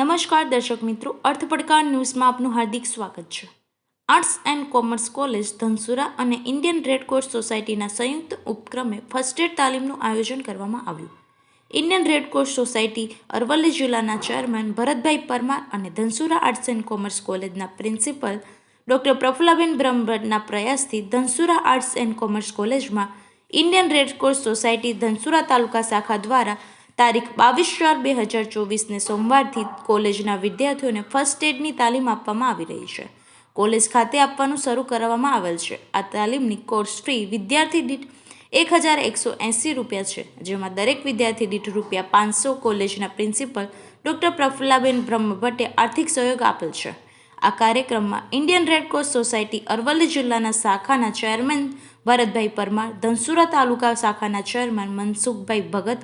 નમસ્કાર દર્શક મિત્રો અર્થ પડકાર ન્યૂઝમાં આપનું હાર્દિક સ્વાગત છે. Arts and commerce college Dhansura અને ઇન્ડિયન રેડ ક્રોસ સોસાયટીના સંયુક્ત ઉપક્રમે ફર્સ્ટ એડ તાલીમનું આયોજન કરવામાં આવ્યું. Indian Red Cross society Aravalli જિલ્લાના ચેરમેન ભરતભાઈ પરમાર અને ધનસુરા આર્ટ્સ એન્ડ કોમર્સ કોલેજના પ્રિન્સિપલ ડૉક્ટર પ્રફુલાબેન બ્રહ્મભટ્ટના પ્રયાસથી ધનસુરા આર્ટ્સ એન્ડ કોમર્સ કોલેજમાં Indian Red Cross society Dhansura taluka શાખા દ્વારા તારીખ બાવીસ ચાર બે હજાર ચોવીસને સોમવારથી કોલેજના વિદ્યાર્થીઓને ફર્સ્ટ એડની તાલીમ આપવામાં આવી રહી છે. કોલેજ ખાતે આપવાનું શરૂ કરવામાં આવેલ છે. આ તાલીમની કોર્સ ફી વિદ્યાર્થી દીઠ એક હજાર એકસો એંસી રૂપિયા છે, જેમાં દરેક વિદ્યાર્થી દીઠ રૂપિયા પાંચસો કોલેજના પ્રિન્સિપલ ડૉક્ટર પ્રફુલ્લાબેન બ્રહ્મભટ્ટે આર્થિક સહયોગ આપેલ છે. આ કાર્યક્રમમાં ઇન્ડિયન રેડક્રોસ સોસાયટી અરવલ્લી જિલ્લાના શાખાના ચેરમેન ભરતભાઈ પરમાર, ધનસુરા તાલુકા શાખાના ચેરમેન મનસુખભાઈ ભગત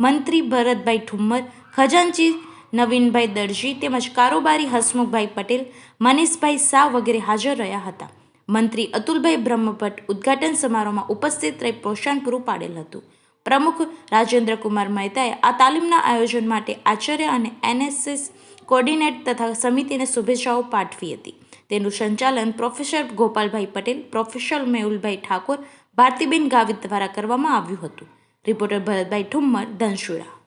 મંત્રી ભરતભાઈ ઠુમ્મર, ખજાનચી નવીનભાઈ દરજી તેમજ કારોબારી હસમુખભાઈ પટેલ, મનીષભાઈ શાહ વગેરે હાજર રહ્યા હતા. મંત્રી અતુલભાઈ બ્રહ્મભટ્ટ ઉદ્ઘાટન સમારોહમાં ઉપસ્થિત રહી પ્રોત્સાહન પૂરું પાડેલ હતું. પ્રમુખ રાજેન્દ્રકુમાર મહેતાએ આ તાલીમના આયોજન માટે આચાર્ય અને એનએસએસ કોર્ડિનેટ તથા સમિતિને શુભેચ્છાઓ પાઠવી હતી. તેનું સંચાલન પ્રોફેસર ગોપાલભાઈ પટેલ, પ્રોફેસર મેહુલભાઈ ઠાકોર, ભારતીબેન ગાવિત દ્વારા કરવામાં આવ્યું હતું. રિપોર્ટર ભરતભાઈ ઠુમ્મર ધનસુરા